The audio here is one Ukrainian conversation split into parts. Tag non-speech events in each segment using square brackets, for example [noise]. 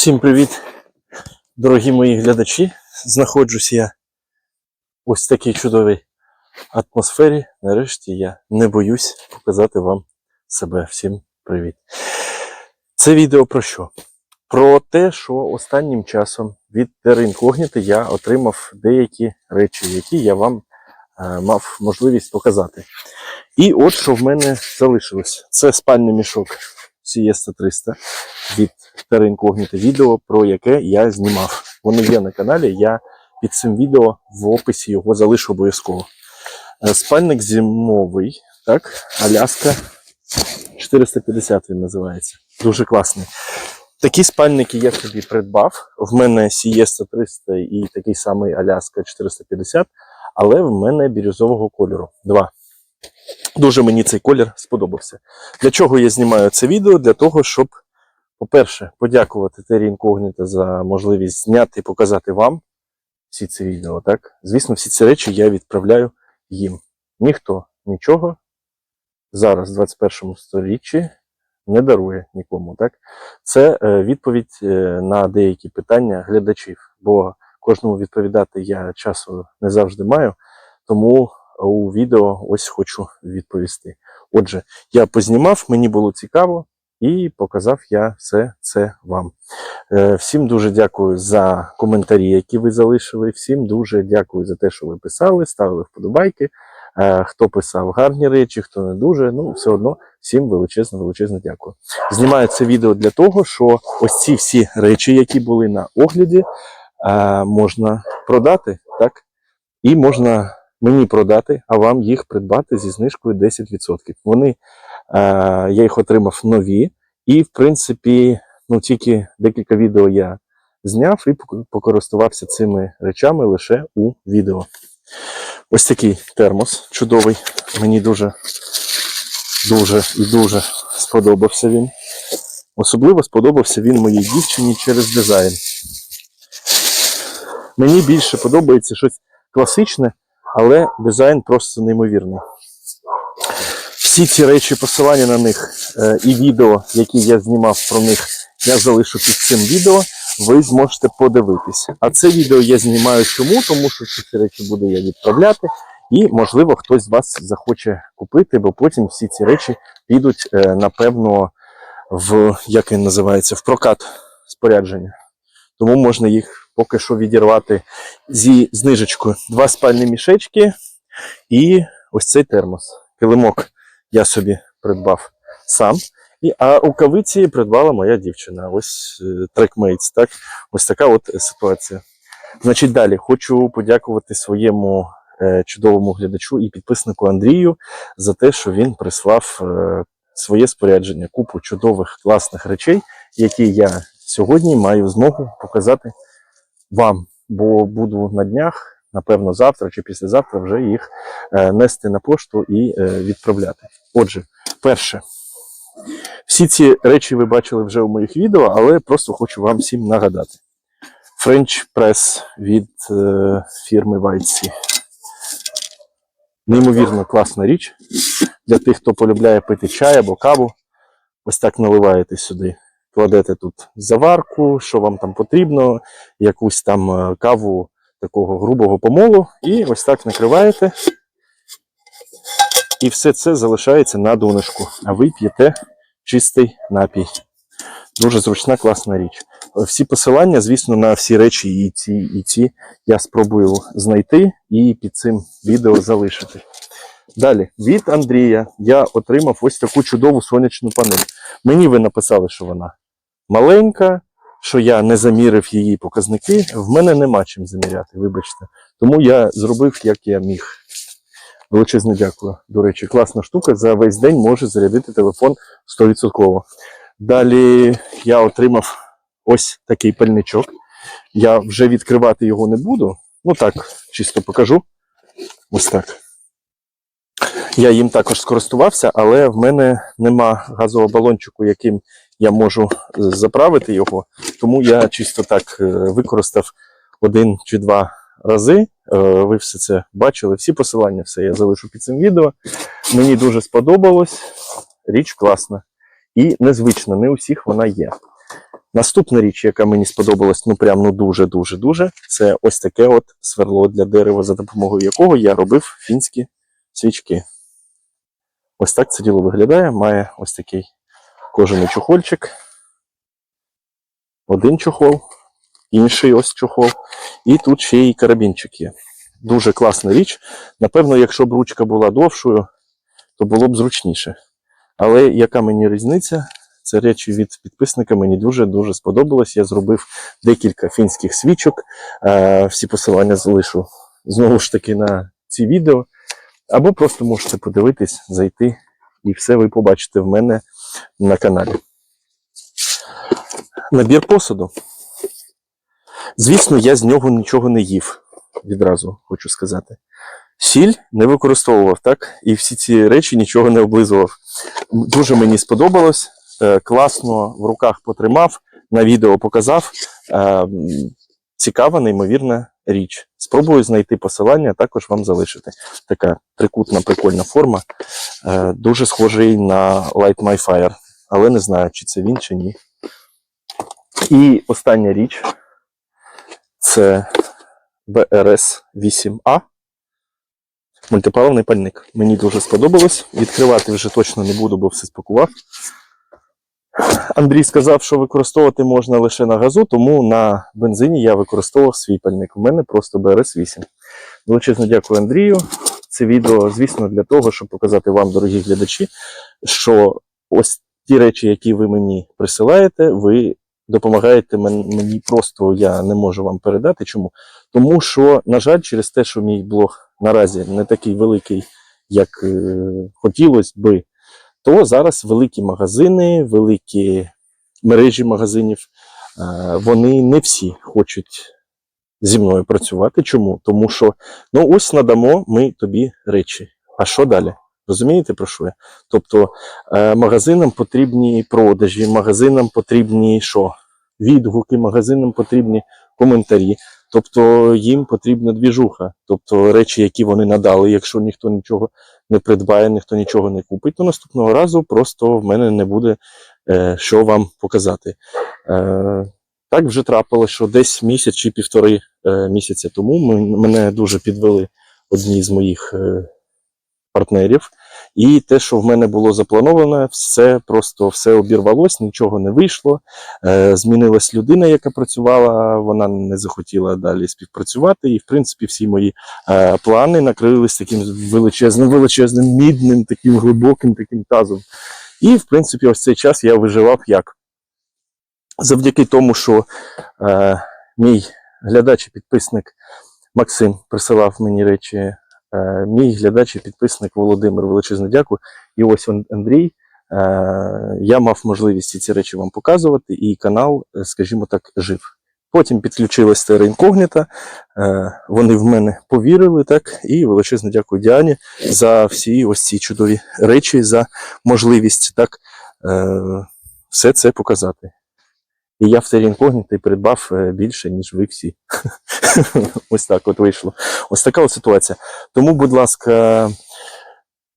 Всім привіт, дорогі мої глядачі. Знаходжусь я в ось такій чудовій атмосфері. Нарешті я не боюсь показати вам себе. Всім привіт. Це відео про що? Про те, що останнім часом від Terra я отримав деякі речі, які я вам е, мав можливість показати. І от що в мене залишилось. Це спальний мішок Siesta 300 від Terra відео, про яке я знімав. Воно є на каналі. Я під цим відео в описі його залишу обов'язково. Е, Спальник зимовий, так, Аляска 450 він називається. Дуже класний. Такі спальники я собі придбав. В мене Siesta 300 і такий самий Аляска 450, але в мене бірюзового кольору. Два. Дуже мені цей колір сподобався. Для чого я знімаю це відео? Для того, щоб по-перше, подякувати Террі Incognito за можливість зняти і показати вам всі ці відео. Так? Звісно, всі ці речі я відправляю їм. Ніхто нічого зараз, в 21 сторіччі, не дарує нікому. Так? Це е, відповідь е, на деякі питання глядачів, бо кожному відповідати я часу не завжди маю, тому у відео ось хочу відповісти. Отже, я познімав, мені було цікаво. І показав я все це вам. Е, Всім дуже дякую за коментарі, які ви залишили. Всім дуже дякую за те, що ви писали, ставили вподобайки. Е, Хто писав гарні речі, хто не дуже. Ну, все одно всім величезно, величезно дякую. Знімаю це відео для того, що ось ці всі речі, які були на огляді, е, можна продати, так? І можна мені продати, а вам їх придбати зі знижкою 10%. Вони Е, я їх отримав нові, і, в принципі, ну тільки декілька відео я зняв і покористувався цими речами лише у відео. Ось такий термос чудовий. Мені дуже, дуже і дуже сподобався він. Особливо сподобався він моїй дівчині через дизайн. Мені більше подобається щось класичне, але дизайн просто неймовірний. Всі ці речі, посилання на них е, і відео, які я знімав про них, я залишу під цим відео. Ви зможете подивитися. А це відео я знімаю чому? Тому що ці речі буду я відправляти, і можливо хтось з вас захоче купити, бо потім всі ці речі підуть, е, напевно, в як він називається, в прокат спорядження. Тому можна їх поки що відірвати зі знижечкою. Два спальні мішечки і ось цей термос. Килимок я собі придбав сам. І, а рукавиці придбала моя дівчина. Ось е, трекмейтс. Так? Ось така от ситуація. Значить, далі хочу подякувати своєму е, чудовому глядачу і підписнику Андрію за те, що він прислав е, своє спорядження, купу чудових класних речей, які я сьогодні маю змогу показати вам, бо буду на днях. Напевно, завтра чи післязавтра вже їх е, нести на пошту і е, відправляти. Отже, перше, всі ці речі ви бачили вже у моїх відео, але просто хочу вам всім нагадати. French Press від е, фірми Whitesea. Неймовірно класна річ для тих, хто полюбляє пити чай або каву. Ось так наливаєте сюди. Кладете тут заварку, що вам там потрібно, якусь там е, каву такого грубого помолу, і ось так накриваєте. І все це залишається на донышку, а ви п'єте чистий напій. Дуже зручна, класна річ. Всі посилання, звісно, на всі речі і ці, і ці я спробую знайти і під цим відео залишити. Далі, від Андрія я отримав ось таку чудову сонячну панель. Мені ви написали, що вона маленька, що я не замірив її показники. В мене нема чим заміряти, вибачте. Тому я зробив, як я міг. Величезне дякую. До речі, класна штука. За весь день може зарядити телефон 100%. Далі я отримав ось такий пальничок. Я вже відкривати його не буду. Ну так, чисто покажу. Ось так. Я їм також скористувався, але в мене нема газового балончику, яким я можу заправити його. Тому я чисто так е, використав один чи два рази. Е, Ви все це бачили. Всі посилання, все я залишу під цим відео. Мені дуже сподобалось. Річ класна і незвична, не у всіх вона є. Наступна річ, яка мені сподобалась, ну прям ну дуже дуже дуже, це ось таке от сверло для дерева, за допомогою якого я робив фінські свічки. Ось так це діло виглядає. Має ось такий кожаний чохольчик. Один чохол, інший ось чохол. І тут ще й карабінчик є. Дуже класна річ. Напевно, якщо б ручка була довшою, то було б зручніше. Але яка мені різниця? Це речі від підписника мені дуже-дуже сподобалось. Я зробив декілька фінських свічок. Е, Всі посилання залишу знову ж таки на ці відео. Або просто можете подивитись, зайти, і все ви побачите в мене на каналі. Набір посуду. Звісно, я з нього нічого не їв. Відразу хочу сказати. Сіль не використовував, так? І всі ці речі нічого не облизував. Дуже мені сподобалось. Е, Класно в руках потримав, на відео показав. Е, Цікава, неймовірна річ. Спробую знайти посилання, також вам залишити. Така трикутна, прикольна форма. Е, Дуже схожий на Light My Fire, але не знаю, чи це він, чи ні. І остання річ це BRS 8A. Мультипаливний пальник. Мені дуже сподобалось. Відкривати вже точно не буду, бо все спакував. Андрій сказав, що використовувати можна лише на газу, тому на бензині я використовував свій пальник. У мене просто BRS 8. Величезно дякую Андрію. Це відео, звісно, для того, щоб показати вам, дорогі глядачі, що ось ті речі, які ви мені присилаєте, ви допомагаєте мені просто я не можу вам передати. Чому? Тому що, на жаль, через те, що мій блог наразі не такий великий, як е, хотілося би, то зараз великі магазини, великі мережі магазинів, е, вони не всі хочуть зі мною працювати. Чому? Тому що ну ось надамо ми тобі речі. А що далі? Розумієте про що я? Тобто е, магазинам потрібні продажі, магазинам потрібні що? Відгуки, магазинам потрібні коментарі. Тобто їм потрібна двіжуха. Тобто речі, які вони надали, якщо ніхто нічого не придбає, ніхто нічого не купить, то наступного разу просто в мене не буде е, що вам показати. Е, так вже трапилося, що десь місяць чи півтори е, місяця тому ми- мене дуже підвели одні з моїх е, партнерів. І те, що в мене було заплановано, все просто все обірвалось, нічого не вийшло. Е, змінилась людина, яка працювала, вона не захотіла далі співпрацювати. І, в принципі, всі мої е, плани накрились таким величезним, величезним, мідним, таким глибоким таким тазом. І, в принципі, ось цей час я виживав як? Завдяки тому, що е, мій глядач і підписник Максим присилав мені речі. Е, мій глядач і підписник Володимир величезне дякую. І ось Андрій. Е, я мав можливість ці речі вам показувати, і канал, е, скажімо так, жив. Потім підключилась Тера Інкогніта, вони в мене повірили, так, і величезно дякую Діані за всі ось ці чудові речі, за можливість так все це показати. І я в Тері Інкогніта придбав е, більше, ніж ви всі. [laughs] Ось так от вийшло. Ось така от ситуація. Тому, будь ласка,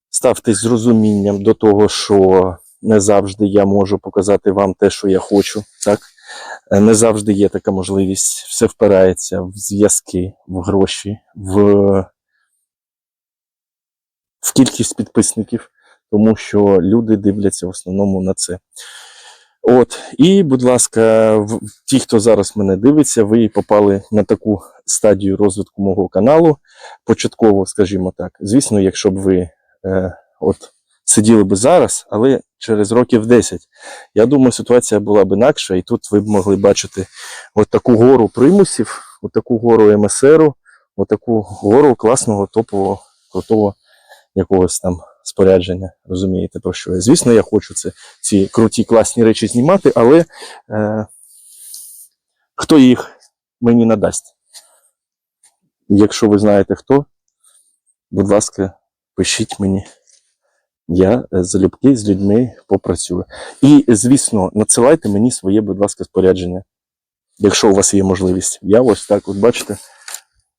ставтесь з розумінням до того, що не завжди я можу показати вам те, що я хочу. Так? Е, Не завжди є така можливість. Все впирається в зв'язки, в гроші, в, в кількість підписників, тому що люди дивляться в основному на це. От, і, будь ласка, ті, хто зараз мене дивиться, ви попали на таку стадію розвитку мого каналу. Початково, скажімо так. Звісно, якщо б ви е, от сиділи б зараз, але через років 10, я думаю, ситуація була б інакша, і тут ви б могли бачити от таку гору примусів, от таку гору МСРу, от таку гору класного топового, крутого якогось там спорядження. Розумієте, про що я? Звісно, я хочу це, ці круті, класні речі знімати, але е, хто їх мені надасть? Якщо ви знаєте хто, будь ласка, пишіть мені. Я е, залюбки з людьми попрацюю. І, звісно, надсилайте мені своє, будь ласка, спорядження, якщо у вас є можливість. Я ось так, от бачите,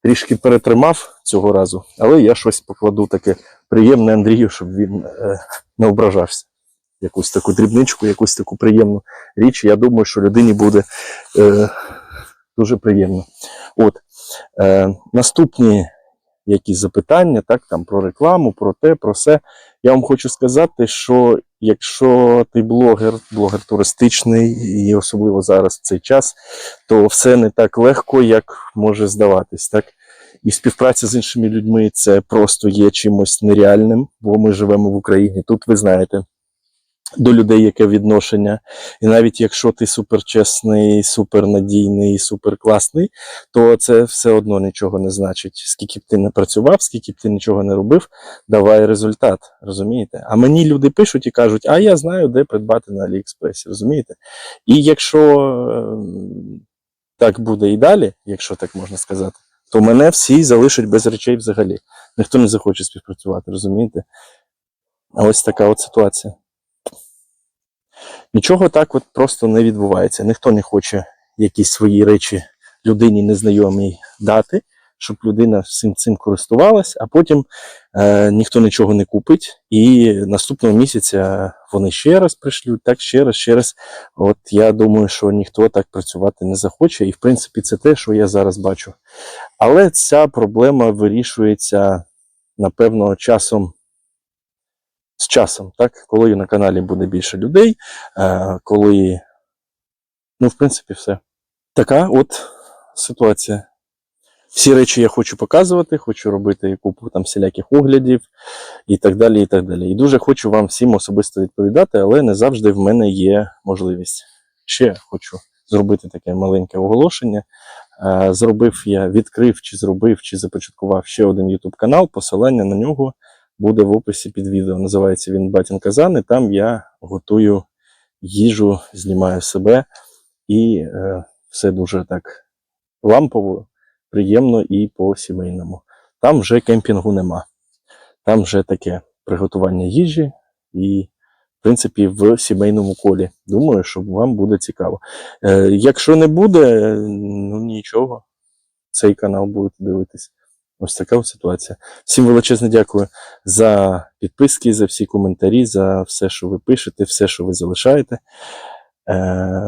трішки перетримав цього разу, але я щось покладу таке приємне Андрію, щоб він е, не ображався. якусь таку дрібничку, якусь таку приємну річ. Я думаю, що людині буде е, дуже приємно. От е, наступні якісь запитання, так, там про рекламу, про те, про все. Я вам хочу сказати, що якщо ти блогер, блогер туристичний, і особливо зараз в цей час, то все не так легко, як може здаватись. Так? І співпраця з іншими людьми це просто є чимось нереальним, бо ми живемо в Україні. Тут ви знаєте. До людей яке відношення, і навіть якщо ти суперчесний, супернадійний, суперкласний, то це все одно нічого не значить. Скільки б ти не працював, скільки б ти нічого не робив, давай результат, розумієте? А мені люди пишуть і кажуть, а я знаю, де придбати на Аліекспресі, розумієте? І якщо е, так буде і далі, якщо так можна сказати, то мене всі залишать без речей взагалі. Ніхто не захоче співпрацювати, розумієте? Ось така от ситуація. Нічого так от просто не відбувається. Ніхто не хоче якісь свої речі людині незнайомій дати, щоб людина всім цим користувалась, а потім е, ніхто нічого не купить, і наступного місяця вони ще раз пришлють, так ще раз, ще раз. От я думаю, що ніхто так працювати не захоче, і в принципі це те, що я зараз бачу. Але ця проблема вирішується, напевно, часом. З часом, так, коли на каналі буде більше людей, е, коли, ну, в принципі, все. Така от ситуація. Всі речі я хочу показувати, хочу робити купу там всіляких оглядів і так далі. І так далі. І дуже хочу вам всім особисто відповідати, але не завжди в мене є можливість. Ще хочу зробити таке маленьке оголошення. Е, Зробив я, відкрив, чи зробив, чи започаткував ще один YouTube канал. Посилання на нього буде в описі під відео. Називається він Батін Казан, і там я готую їжу, знімаю себе, і е, все дуже так лампово, приємно і по-сімейному. Там вже кемпінгу нема. Там вже таке приготування їжі і, в принципі, в сімейному колі. Думаю, що вам буде цікаво. Е, якщо не буде, ну нічого, цей канал будете дивитись. Ось така от ситуація. Всім величезне дякую за підписки, за всі коментарі, за все, що ви пишете, все, що ви залишаєте. Е,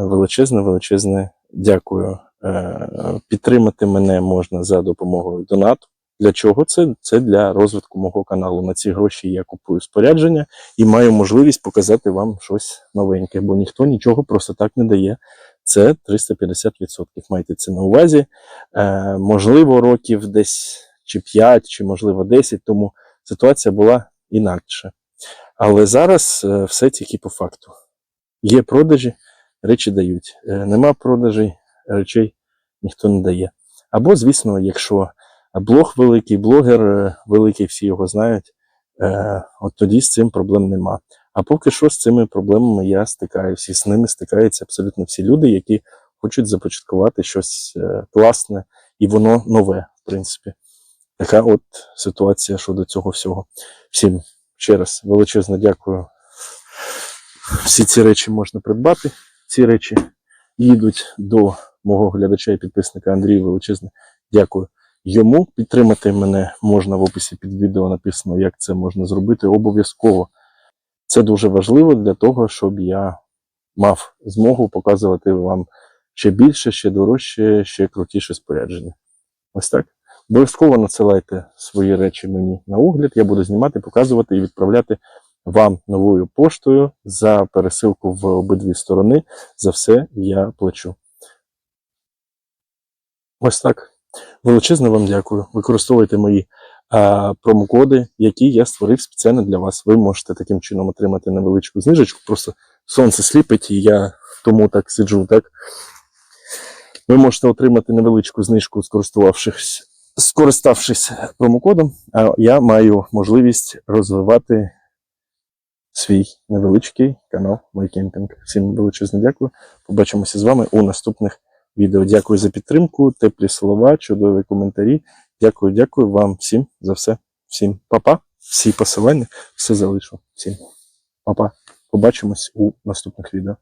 величезне, величезне дякую. Е, підтримати мене можна за допомогою донату. Для чого це? Це для розвитку мого каналу. На ці гроші я купую спорядження і маю можливість показати вам щось новеньке, бо ніхто нічого просто так не дає. Це 350%. Майте це на увазі. Е, можливо, років десь чи 5, чи можливо 10, тому ситуація була інакша. Але зараз е, все тільки по факту. Є продажі, речі дають. Нема продажей, речей ніхто не дає. Або, звісно, якщо блог великий, блогер е, великий, всі його знають, е, от тоді з цим проблем нема. А поки що з цими проблемами я стикаюся, і з ними стикаються абсолютно всі люди, які хочуть започаткувати щось е, класне і воно нове, в принципі. Така от ситуація щодо цього всього. Всім ще раз величезно дякую. Всі ці речі можна придбати. Ці речі їдуть до мого глядача і підписника Андрію. Величезне дякую йому. Підтримати мене можна в описі під відео написано, як це можна зробити. Обов'язково. Це дуже важливо для того, щоб я мав змогу показувати вам ще більше, ще дорожче, ще крутіше спорядження. Ось так. Обов'язково надсилайте свої речі мені на огляд. Я буду знімати, показувати і відправляти вам новою поштою за пересилку в обидві сторони. За все я плачу. Ось так. Величезно вам дякую. Використовуйте мої а, промокоди, які я створив спеціально для вас. Ви можете таким чином отримати невеличку знижечку. Просто сонце сліпить, і я тому так сиджу. так. Ви можете отримати невеличку знижку, скористувавшись скориставшись промокодом, а я маю можливість розвивати свій невеличкий канал MyCamping. Всім величезне дякую. Побачимося з вами у наступних відео. Дякую за підтримку, теплі слова, чудові коментарі. Дякую, дякую вам всім за все. Всім па-па. Всі посилання, все залишу. Всім па-па. Побачимось у наступних відео.